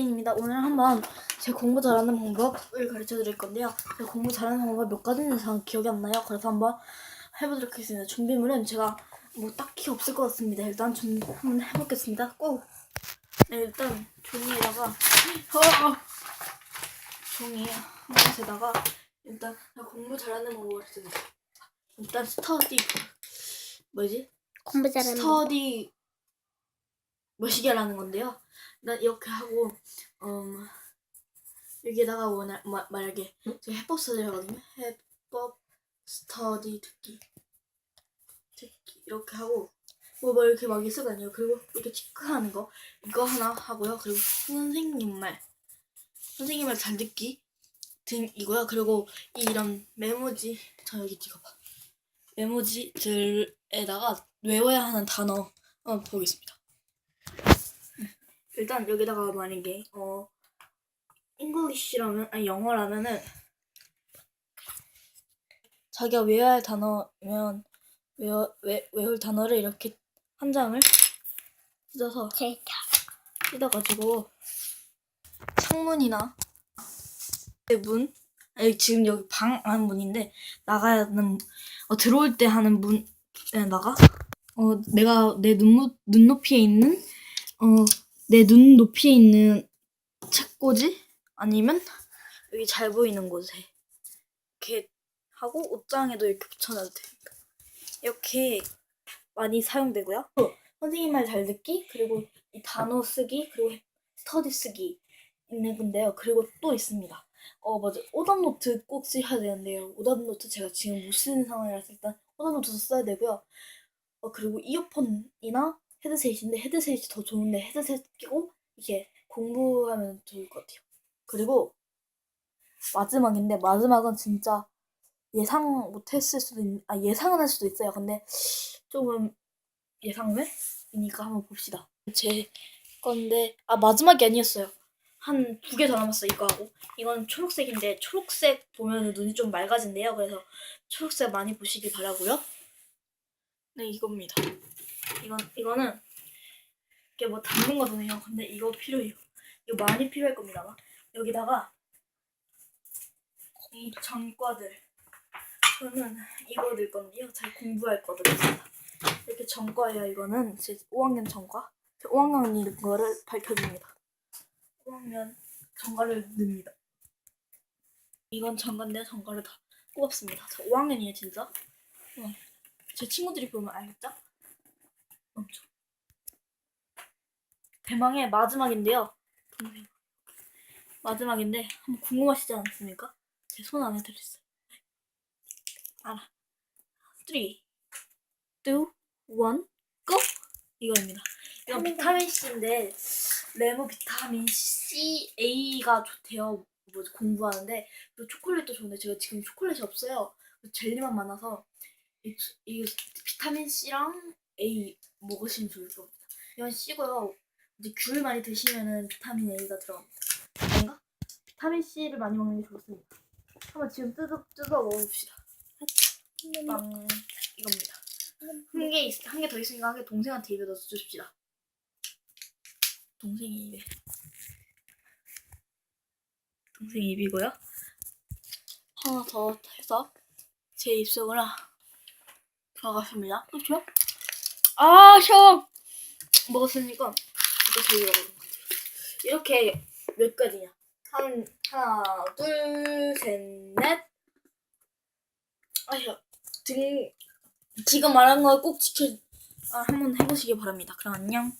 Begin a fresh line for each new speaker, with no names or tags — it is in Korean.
예빈입니다. 오늘 한번 제 공부 잘하는 방법을 가르쳐 드릴 건데요. 제가 공부 잘하는 방법 몇 가지인지 잘 기억이 안 나요. 그래서 한번 해보도록 하겠습니다. 준비물은 제가 뭐 딱히 없을 것 같습니다. 일단 좀 한번 해보겠습니다. 꼭! 네, 일단 종이에다가 어! 종이 한 곳에다가 일단 공부 잘하는 방법을 가르쳐 드릴게요. 일단 스터디 뭐지?
공부 잘하는 거.
스터디 머시기라는 건데요. 일단 이렇게 하고 음, 여기에다가 원하, 마, 만약에 제가 해법 써드리거든요. 해법 스터디 듣기 듣기 이렇게 하고 뭐, 뭐 이렇게 막 있을 거 아니에요. 그리고 이렇게 체크하는 거 이거 하나 하고요. 그리고 선생님 말 선생님 말 잘 듣기 등이고요. 그리고 이런 메모지 저 여기 찍어봐. 메모지들에다가 외워야 하는 단어 한번 보겠습니다. 일단 여기다가 만약에 어 English라면 아니 영어라면은 자기가 외워야 할 단어면 외워 외, 외울 단어를 이렇게 한 장을 찢어서
제다
뜯어가지고 창문이나 문 아니 지금 여기 방 안 문인데 나가야 하는 어, 들어올 때 하는 문에다가? 어 내가 내 눈, 눈높이에 있는 어 내 눈 높이에 있는 책꽂이 아니면 여기 잘 보이는 곳에 이렇게 하고 옷장에도 이렇게 붙여놔도 됩니다. 이렇게 많이 사용되고요. 또 선생님 말 잘 듣기 그리고 이 단어 쓰기 그리고 스터디 쓰기 있는 건데요. 그리고 또 있습니다. 어 맞아 오답 노트 꼭 쓰셔야 되는데요. 오답 노트 제가 지금 못 쓰는 상황이라서 일단 오답 노트도 써야 되고요. 어 그리고 이어폰이나 헤드셋인데 헤드셋이 더 좋은데 헤드셋 끼고 이게 공부하면 좋을 것 같아요. 그리고 마지막인데 마지막은 진짜 예상 못했을 수도 있, 아 예상은 할 수도 있어요. 근데 조금 예상 외이니까 한번 봅시다. 제 건데 아 마지막이 아니었어요. 한 두 개 더 남았어 이거 하고 이건 초록색인데 초록색 보면 눈이 좀 맑아진대요. 그래서 초록색 많이 보시길 바라고요. 네 이겁니다. 이건 이거는 이게 뭐 담는 거잖아요. 근데 이거 필요해요. 이거 많이 필요할 겁니다. 여기다가 이 전과들 저는 이거 넣을 건데요. 잘 공부할 있습니다. 이렇게 전과예요. 이거는 제 5학년 전과. 제 5학년이 거를 밝혀줍니다. 5학년 전과를 넣습니다. 이건 전과인데 전과를 다 꼽았습니다. 저 5학년이에요 진짜. 어. 제 친구들이 보면 알겠죠? 엄청. 대망의 마지막인데요. 마지막인데 한번 궁금하시지 않습니까? 제 손 안에 들어있어요. 알아. 3, 2, 1, go! 이거입니다. 이건 비타민 C인데 레모 비타민 C, A가 좋대요. 뭐 공부하는데 그리고 초콜릿도 좋은데 제가 지금 초콜릿이 없어요. 젤리만 많아서 이, 이 비타민 C랑 A 먹으시면 좋을 겁니다. 이건 C고요. 이제 귤 많이 드시면은 비타민 A가 들어갑니다. 뭔가 비타민 C를 많이 먹는 게 좋습니다. 한번 지금 뜯어 뜯어 먹어봅시다. 빵 이겁니다. 한 개 한 개 더 있으니까 한 개 동생한테 입에 넣어서 주십시다. 동생이 입에 동생 입이고요. 하나 더 해서 제 입속으로 들어갔습니다. 그렇죠? 아형 먹었으니까 이거 제일 먹는 것 같아요. 이렇게 몇 가지냐? 한 하나 둘 셋 넷 아휴 등 지금 말한 거 꼭 지켜 아, 한번 해보시기 바랍니다. 그럼 안녕.